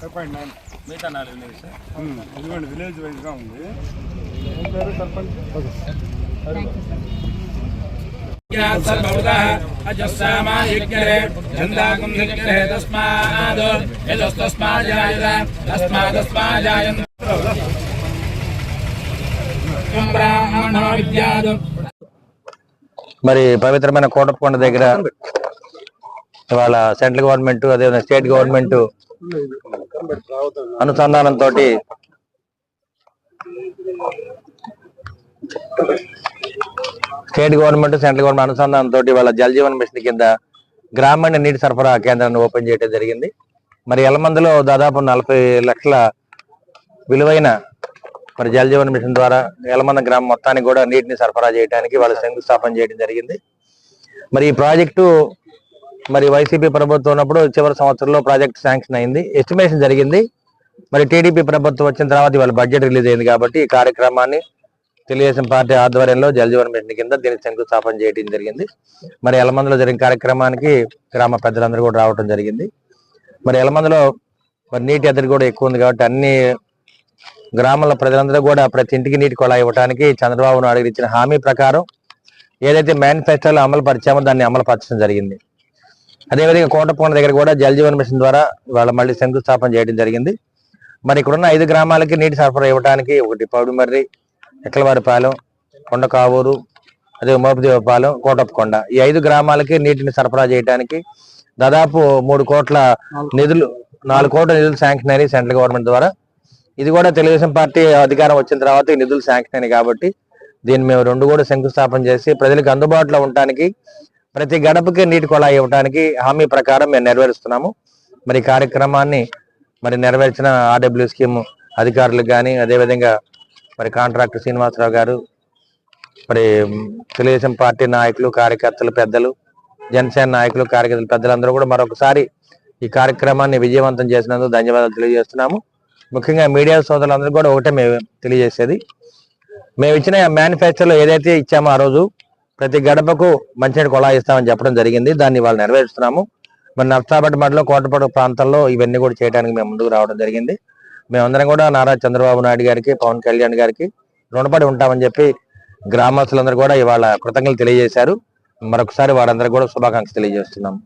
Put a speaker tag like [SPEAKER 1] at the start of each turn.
[SPEAKER 1] చెప్పండి
[SPEAKER 2] మిగతా నాలుగు లేదు సార్
[SPEAKER 1] ఇదిగోండి విలేజ్ వైజ్గా ఉంది.
[SPEAKER 3] మరి పవిత్రమైన కోటప్పకొండ దగ్గర ఇవాళ సెంట్రల్ గవర్నమెంట్ అదేవిధంగా స్టేట్ గవర్నమెంట్ అనుసంధానంతో స్టేట్ గవర్నమెంట్ సెంట్రల్ గవర్నమెంట్ అనుసంధానంతో ఇవాళ జలజీవన్ మిషన్ కింద గ్రామీణ నీటి సరఫరా కేంద్రాన్ని ఓపెన్ చేయడం జరిగింది. మరి ఎలమందులో దాదాపు నలభై లక్షల విలువైన మరి జలజీవన్ మిషన్ ద్వారా ఎలమంద గ్రామం మొత్తానికి కూడా నీటిని సరఫరా చేయడానికి వాళ్ళు శంకుస్థాపన చేయడం జరిగింది. మరి ఈ ప్రాజెక్టు మరి వైసీపీ ప్రభుత్వం ఉన్నప్పుడు చివరి సంవత్సరంలో ప్రాజెక్ట్ శాంక్షన్ అయింది. ఎస్టిమేషన్ జరిగింది. మరి టీడీపీ ప్రభుత్వం వచ్చిన తర్వాత ఇవాళ బడ్జెట్ రిలీజ్ అయింది కాబట్టి ఈ కార్యక్రమాన్ని తెలుగుదేశం పార్టీ ఆధ్వర్యంలో జల్ జీవన్ మిషన్ కింద దీనికి శంకుస్థాపన చేయడం జరిగింది. మరి ఎలమందులో జరిగిన కార్యక్రమానికి గ్రామ పెద్దలందరూ కూడా రావడం జరిగింది. మరి ఎలమందులో మరి నీటి ఎద్దడి కూడా ఎక్కువ ఉంది కాబట్టి అన్ని గ్రామాల ప్రజలందరూ కూడా ప్రతి ఇంటికి నీటి కొలా ఇవ్వడానికి చంద్రబాబు నాయుడు ఇచ్చిన హామీ ప్రకారం ఏదైతే మేనిఫెస్టోలో అమలు పరిచామో దాన్ని అమలు పరచడం జరిగింది. అదేవిధంగా కోటపోన దగ్గర కూడా జల్ జీవన్ మిషన్ ద్వారా వాళ్ళ మళ్ళీ శంకుస్థాపన చేయడం జరిగింది. మరి ఇక్కడున్న ఐదు గ్రామాలకి నీటి సరఫరా ఇవ్వడానికి ఒకటి పౌడిమర్రి ఎక్కలవారిపాలెం కొండ కావూరు అదే మోపదేవపాలెం కోటప్పకొండ. ఈ ఐదు గ్రామాలకి నీటిని సరఫరా చేయడానికి దాదాపు మూడు కోట్ల నిధులు నాలుగు కోట్ల నిధులు శాంక్షన్ అయినాయి సెంట్రల్ గవర్నమెంట్ ద్వారా. ఇది కూడా తెలుగుదేశం పార్టీ అధికారం వచ్చిన తర్వాత ఈ నిధులు శాంక్షన్ అయినాయి కాబట్టి దీన్ని మేము రెండు కూడా శంకుస్థాపన చేసి ప్రజలకు అందుబాటులో ఉండటానికి ప్రతి గడపకి నీటి కొళాయి ఇవ్వడానికి హామీ ప్రకారం మేము నెరవేరుస్తున్నాము. మరి కార్యక్రమాన్ని మరి నెరవేర్చిన ఆర్డబ్ల్యూ స్కీమ్ అధికారులకు కానీ అదేవిధంగా మరి కాంట్రాక్టర్ శ్రీనివాసరావు గారు మరి తెలుగుదేశం పార్టీ నాయకులు కార్యకర్తలు పెద్దలు జనసేన నాయకులు కార్యకర్తలు పెద్దలందరూ కూడా మరొకసారి ఈ కార్యక్రమాన్ని విజయవంతం చేసినందుకు ధన్యవాదాలు తెలియజేస్తున్నాము. ముఖ్యంగా మీడియా సోదరులందరూ కూడా ఒకటే మేము తెలియజేసేది. మేము ఇచ్చిన మేనిఫెస్టోలో ఏదైతే ఇచ్చామో ఆ రోజు ప్రతి గడపకు మంచినీటి కొలా ఇస్తామని చెప్పడం జరిగింది. దాన్ని వాళ్ళు నెరవేరుస్తున్నాము. మరి నర్సాపేట మండలం కోటపాడు ప్రాంతాల్లో ఇవన్నీ కూడా చేయడానికి మేము ముందుకు రావడం జరిగింది. మేమందరం కూడా నారా చంద్రబాబు నాయుడు గారికి పవన్ కళ్యాణ్ గారికి రుణపడి ఉంటామని చెప్పి గ్రామస్తులందరూ కూడా ఇవాళ కృతజ్ఞతలు తెలియజేశారు. మరొకసారి వారందరూ కూడా శుభాకాంక్షలు తెలియజేస్తున్నాం